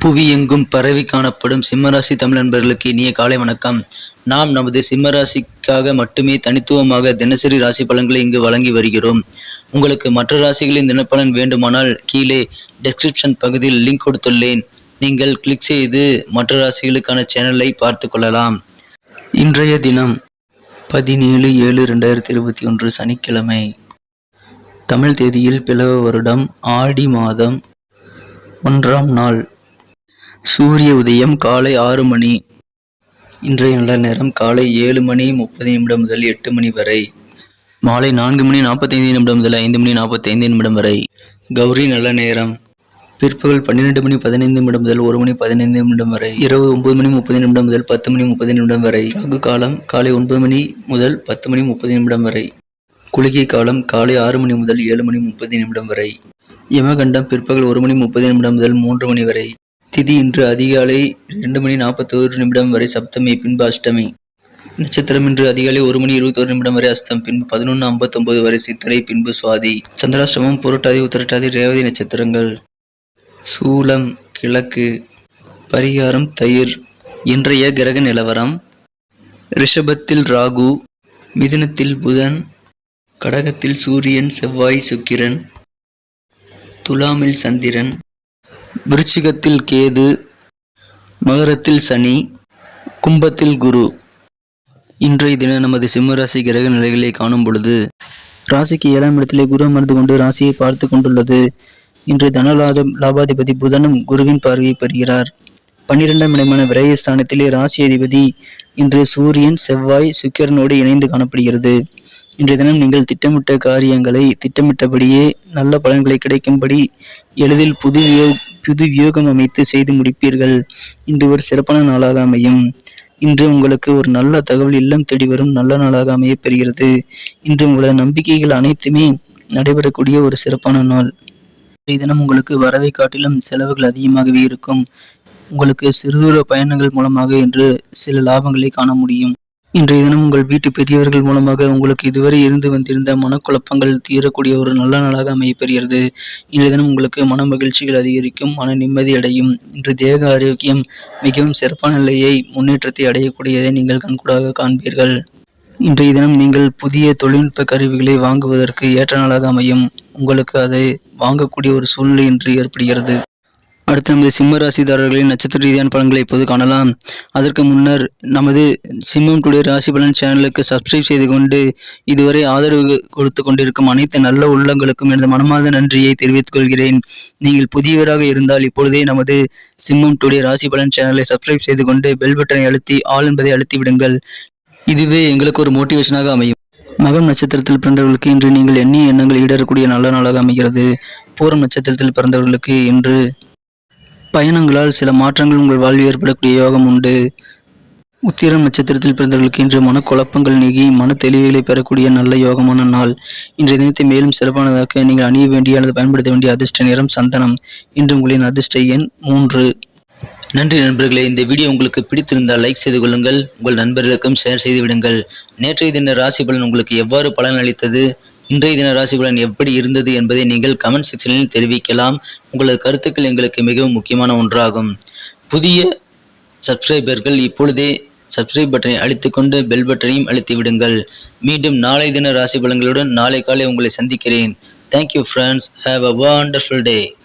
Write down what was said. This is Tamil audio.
புவி எங்கும் பரவி காணப்படும் சிம்மராசி தமிழ் நண்பர்களுக்கு இனிய காலை வணக்கம். நாம் நமது சிம்மராசிக்காக மட்டுமே தனித்துவமாக தினசரி ராசி பலன்களை இங்கு வழங்கி வருகிறோம். உங்களுக்கு மற்ற ராசிகளின் தினப்பலன் வேண்டுமானால் கீழே டெஸ்கிரிப்ஷன் பகுதியில் லிங்க் கொடுத்துள்ளேன். நீங்கள் கிளிக் செய்து மற்ற ராசிகளுக்கான சேனலை பார்த்து கொள்ளலாம். இன்றைய தினம் பதினேழு ஏழு ரெண்டாயிரத்தி இருபத்தி ஒன்று சனிக்கிழமை. தமிழ் தேதியில் பிளவ வருடம் ஆடி மாதம் ஒன்றாம் நாள். சூரிய உதயம் காலை ஆறு மணி. இன்றைய நல்ல நேரம் காலை ஏழு மணி முப்பது நிமிடம் முதல் எட்டு மணி வரை. மாலை நான்கு மணி நாற்பத்தைந்து நிமிடம் முதல் ஐந்து மணி நாற்பத்தைந்து நிமிடம் வரை. கௌரி நல்ல நேரம். பிற்பகல் பன்னிரெண்டு மணி பதினைந்து நிமிடம் முதல் ஒரு மணி பதினைந்து நிமிடம் வரை. இரவு ஒன்பது மணி முப்பது நிமிடம் முதல் பத்து மணி முப்பது நிமிடம் வரை. ராகு காலம் காலை ஒன்பது மணி முதல் பத்து மணி முப்பது நிமிடம் வரை. குளிகை காலம் காலை ஆறு மணி முதல் ஏழு மணி முப்பது நிமிடம் வரை. யமகண்டம் பிற்பகல் ஒரு மணி முப்பது நிமிடம் முதல் மூன்று மணி வரை. திதி இன்று அதிகாலை இரண்டு மணி நாற்பத்தோரு நிமிடம் வரை சப்தமி பின்பு அஷ்டமி. நட்சத்திரம் இன்று அதிகாலை ஒரு மணி இருபத்தோரு நிமிடம் வரை அஸ்தம் பின்பு பதினொன்று ஐம்பத்தொன்பது வரை சித்திரை பின்பு சுவாதி. சந்திராஷ்டமம் புரட்டாதி உத்தரட்டாதி ரேவதி நட்சத்திரங்கள். சூலம் கிழக்கு. பரிகாரம் தயிர். இன்றைய கிரக நிலவரம். ரிஷபத்தில் ராகு மிதுனத்தில் புதன் கடகத்தில் சூரியன் செவ்வாய் சுக்கிரன் துலாமில் சந்திரன் விருச்சிகத்தில் கேது மகரத்தில் சனி கும்பத்தில் குரு. இன்றைய தினம் நமது சிம்மராசி கிரக நிலைகளை காணும் பொழுது ராசிக்கு ஏழாம் இடத்திலே குரு அமர்ந்து கொண்டு ராசியை பார்த்து கொண்டுள்ளது. இன்று தனலாத லாபாதிபதி புதனும் குருவின் பார்வையை பெறுகிறார். பன்னிரெண்டாம் இடமான விரயஸ்தானத்திலே ராசி அதிபதி இன்று சூரியன் செவ்வாய் சுக்கிரனோடு இணைந்து காணப்படுகிறது. இன்றைய தினம் நீங்கள் திட்டமிட்ட காரியங்களை திட்டமிட்டபடியே நல்ல பலன்களை கிடைக்கும்படி எளிதில் புதிய புது வியோகம் அமைத்து செய்து முடிப்பீர்கள். இன்று ஒரு சிறப்பான நாளாக அமையும். இன்று உங்களுக்கு ஒரு நல்ல தகவல் இல்லம் தேடி வரும் நல்ல நாளாக அமையப் பெறுகிறது. இன்று உங்களது நம்பிக்கைகள் அனைத்துமே நடைபெறக்கூடிய ஒரு சிறப்பான நாள். தினம் உங்களுக்கு வரவை காட்டிலும் செலவுகள் அதிகமாகவே இருக்கும். உங்களுக்கு சிறுதூர பயணங்கள் மூலமாக இன்று சில லாபங்களை காண முடியும். இன்றைய தினம் உங்கள் வீட்டு பெரியவர்கள் மூலமாக உங்களுக்கு இதுவரை இருந்து வந்திருந்த மனக்குழப்பங்கள் தீரக்கூடிய ஒரு நல்ல நாளாக அமையப்பெறுகிறது. இன்றைய தினம் உங்களுக்கு மன மகிழ்ச்சிகள் அதிகரிக்கும் மன நிம்மதி அடையும். இன்று தேக ஆரோக்கியம் மிகவும் சிறப்பான நிலையை முன்னேற்றத்தை அடையக்கூடியதை நீங்கள் கண்கூடாக காண்பீர்கள். இன்றைய தினம் நீங்கள் புதிய தொழில்நுட்ப கருவிகளை வாங்குவதற்கு ஏற்ற நாளாக அமையும். உங்களுக்கு அதை வாங்கக்கூடிய ஒரு சூழ்நிலை இன்று ஏற்படுகிறது. அடுத்து நமது சிம்ம ராசிதாரர்களின் நட்சத்திர ரீதியான பலன்களை இப்போது காணலாம். அதற்கு முன்னர் நமது சிம்மம் டுடே ராசி பலன் சேனலுக்கு சப்ஸ்கிரைப் செய்து கொண்டு இதுவரை ஆதரவு கொடுத்து கொண்டிருக்கும் அனைத்து நல்ல உள்ளங்களுக்கும் எனது மனமார்ந்த நன்றியை தெரிவித்துக் கொள்கிறேன். நீங்கள் புதியவராக இருந்தால் இப்பொழுதே நமது சிம்மம் டுடே ராசி பலன் சேனலை சப்ஸ்கிரைப் செய்து கொண்டு பெல் பட்டனை அழுத்தி ஆள் என்பதை அழுத்தி விடுங்கள். இதுவே எங்களுக்கு ஒரு மோட்டிவேஷனாக அமையும். மகம் நட்சத்திரத்தில் பிறந்தவர்களுக்கு இன்று நீங்கள் எண்ணிய எண்ணங்கள் ஈடேறக்கூடிய நல்ல நாளாக அமைகிறது. பூரம் நட்சத்திரத்தில் பிறந்தவர்களுக்கு இன்று பயணங்களால் சில மாற்றங்கள் உங்கள் வாழ்வில் ஏற்படக்கூடிய யோகம் உண்டு. உத்திரம் நட்சத்திரத்தில் பிறந்தவர்களுக்கு இன்று மனக்குழப்பங்கள் நீங்கி மன தெளிவுகளை பெறக்கூடிய நல்ல யோகமான நாள். இன்றைய தினத்தை மேலும் சிறப்பானதாக நீங்கள் அணிய வேண்டிய அல்லது பயன்படுத்த வேண்டிய அதிர்ஷ்ட நிறம் சந்தனம். இன்று உங்களின் அதிர்ஷ்ட எண் மூன்று. நன்றி நண்பர்களே இந்த வீடியோ உங்களுக்கு பிடித்திருந்தால் லைக் செய்து கொள்ளுங்கள். உங்கள் நண்பர்களுக்கும் ஷேர் செய்து விடுங்கள். நேற்றைய தின ராசி பலன் உங்களுக்கு எவ்வாறு பலன் அளித்தது? இன்றைய தின ராசி பலன் எப்படி இருந்தது என்பதை நீங்கள் கமெண்ட் செக்ஷனில் தெரிவிக்கலாம். உங்களது கருத்துக்கள் எங்களுக்கு மிகவும் முக்கியமான ஒன்றாகும். புதிய சப்ஸ்கிரைபர்கள் இப்பொழுதே சப்ஸ்கிரைப் பட்டனை அழுத்திக்கொண்டு பெல் பட்டனையும் அழுத்தி விடுங்கள். மீண்டும் நாளை தின ராசி பலன்களுடன் நாளை காலை உங்களை சந்திக்கிறேன். Thank you friends have a wonderful day